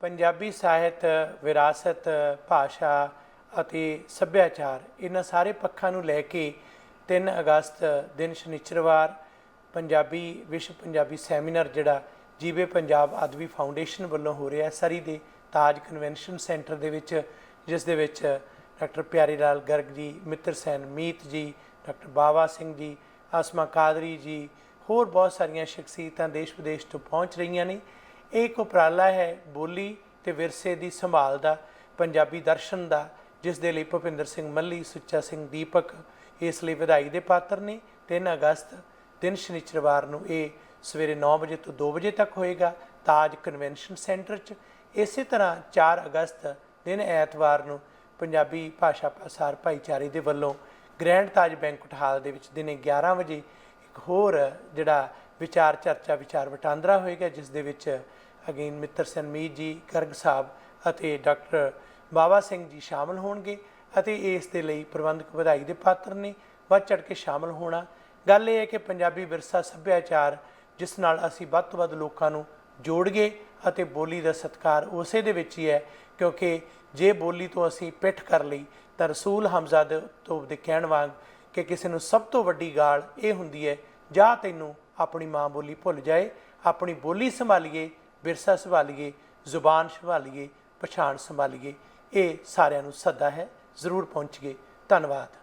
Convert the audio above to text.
ਪੰਜਾਬੀ ਸਾਹਿਤ, ਵਿਰਾਸਤ, ਭਾਸ਼ਾ ਅਤੇ ਸੱਭਿਆਚਾਰ, ਇਹਨਾਂ ਸਾਰੇ ਪੱਖਾਂ ਨੂੰ ਲੈ ਕੇ 3 ਅਗਸਤ ਦਿਨ ਸ਼ਨੀਚਰਵਾਰ, ਪੰਜਾਬੀ ਵਿਸ਼ਵ ਪੰਜਾਬੀ ਸੈਮੀਨਾਰ, ਜਿਹੜਾ ਜੀਵੇ ਪੰਜਾਬ ਅਦਬੀ ਫਾਊਂਡੇਸ਼ਨ ਵੱਲੋਂ ਹੋ ਰਿਹਾ ਸਰੀ ਦੇ ਤਾਜ ਕਨਵੈਨਸ਼ਨ ਸੈਂਟਰ ਦੇ ਵਿੱਚ, ਜਿਸ ਦੇ ਵਿੱਚ ਡਾਕਟਰ ਪਿਆਰੀ ਲਾਲ ਗਰਗ ਜੀ, ਮਿੱਤਰ ਸੈਨ ਮੀਤ ਜੀ, ਡਾਕਟਰ ਬਾਵਾ ਸਿੰਘ ਜੀ, ਆਸਮਾ ਕਾਦਰੀ ਜੀ, ਹੋਰ ਬਹੁਤ ਸਾਰੀਆਂ ਸ਼ਖਸੀਅਤਾਂ ਦੇਸ਼ ਵਿਦੇਸ਼ ਤੋਂ ਪਹੁੰਚ ਰਹੀਆਂ ਨੇ। ਇਹ ਇੱਕ ਉਪਰਾਲਾ ਹੈ ਬੋਲੀ ਤੇ ਵਿਰਸੇ ਦੀ ਸੰਭਾਲ ਦਾ, ਪੰਜਾਬੀ ਦਰਸ਼ਨ ਦਾ, ਜਿਸ ਦੇ ਲਈ ਭੁਪਿੰਦਰ ਸਿੰਘ ਮੱਲੀ, ਸੁੱਚਾ ਸਿੰਘ ਦੀਪਕ ਇਸ ਲਈ ਵਧਾਈ ਦੇ ਪਾਤਰ ਨੇ। 3 ਅਗਸਤ, ਦਿਨ ਸ਼ਨੀਚਰਵਾਰ ਨੂੰ ਇਹ ਸਵੇਰੇ 9 ਵਜੇ ਤੋਂ 2 ਵਜੇ ਤੱਕ ਹੋਏਗਾ, ਤਾਜ ਕਨਵੈਨਸ਼ਨ ਸੈਂਟਰ 'ਚ। ਇਸੇ ਤਰ੍ਹਾਂ 4 ਅਗਸਤ, ਦਿਨ ਐਤਵਾਰ ਨੂੰ ਪੰਜਾਬੀ ਭਾਸ਼ਾ ਪ੍ਰਸਾਰ ਭਾਈਚਾਰੇ ਦੇ ਵੱਲੋਂ ਗ੍ਰੈਂਡ ਤਾਜ ਬੈਂਕਟ ਹਾਲ ਦੇ ਵਿੱਚ ਦਿਨੇ 11 ਵਜੇ ਇੱਕ ਹੋਰ ਜਿਹੜਾ ਵਿਚਾਰ ਚਰਚਾ ਵਿਚਾਰ ਵਟਾਂਦਰਾ ਹੋਏਗਾ, ਜਿਸ ਦੇ ਵਿੱਚ ਅਗੇਨ ਮਿੱਤਰ ਸਨਮੀਤ ਜੀ, ਗਰਗ ਸਾਹਿਬ ਅਤੇ ਡਾਕਟਰ ਬਾਬਾ ਸਿੰਘ ਜੀ ਸ਼ਾਮਲ ਹੋਣਗੇ ਅਤੇ ਇਸ ਦੇ ਲਈ ਪ੍ਰਬੰਧਕ ਵਧਾਈ ਦੇ ਪਾਤਰ ਨੇ ਵੱਧ ਚੜ ਕੇ ਸ਼ਾਮਲ ਹੋਣਾ। ਗੱਲ ਇਹ ਹੈ ਕਿ ਪੰਜਾਬੀ ਵਿਰਸਾ ਸੱਭਿਆਚਾਰ, ਜਿਸ ਨਾਲ ਅਸੀਂ ਵੱਧ ਤੋਂ ਵੱਧ ਲੋਕਾਂ ਨੂੰ ਜੋੜਗੇ ਅਤੇ ਬੋਲੀ ਦਾ ਸਤਕਾਰ ਉਸੇ ਦੇ ਵਿੱਚ ਹੀ ਹੈ, ਕਿਉਂਕਿ ਜੇ ਬੋਲੀ ਤੋਂ ਅਸੀਂ ਪਿੱਠ ਕਰ ਲਈ, ਤਾਂ ਰਸੂਲ ਹਮਜ਼ਾ ਦੇ ਤੋਂ ਦੇ ਕਹਿਣ ਵਾਂਗ ਕਿ ਕਿਸੇ ਨੂੰ ਸਭ ਤੋਂ ਵੱਡੀ ਗਾਲ ਇਹ ਹੁੰਦੀ ਹੈ, ਜਾਂ ਤੈਨੂੰ ਆਪਣੀ ਮਾਂ ਬੋਲੀ ਭੁੱਲ ਜਾਏ, ਆਪਣੀ ਬੋਲੀ ਸੰਭਾਲੀਏ, ਵਿਰਸਾ ਸੰਭਾਲੀਏ, ਜ਼ੁਬਾਨ ਸੰਭਾਲੀਏ, ਪਛਾਣ ਸੰਭਾਲੀਏ, ਇਹ ਸਾਰਿਆਂ ਨੂੰ ਸੱਦਾ ਹੈ, ਜ਼ਰੂਰ ਪਹੁੰਚੀਏ। ਧੰਨਵਾਦ।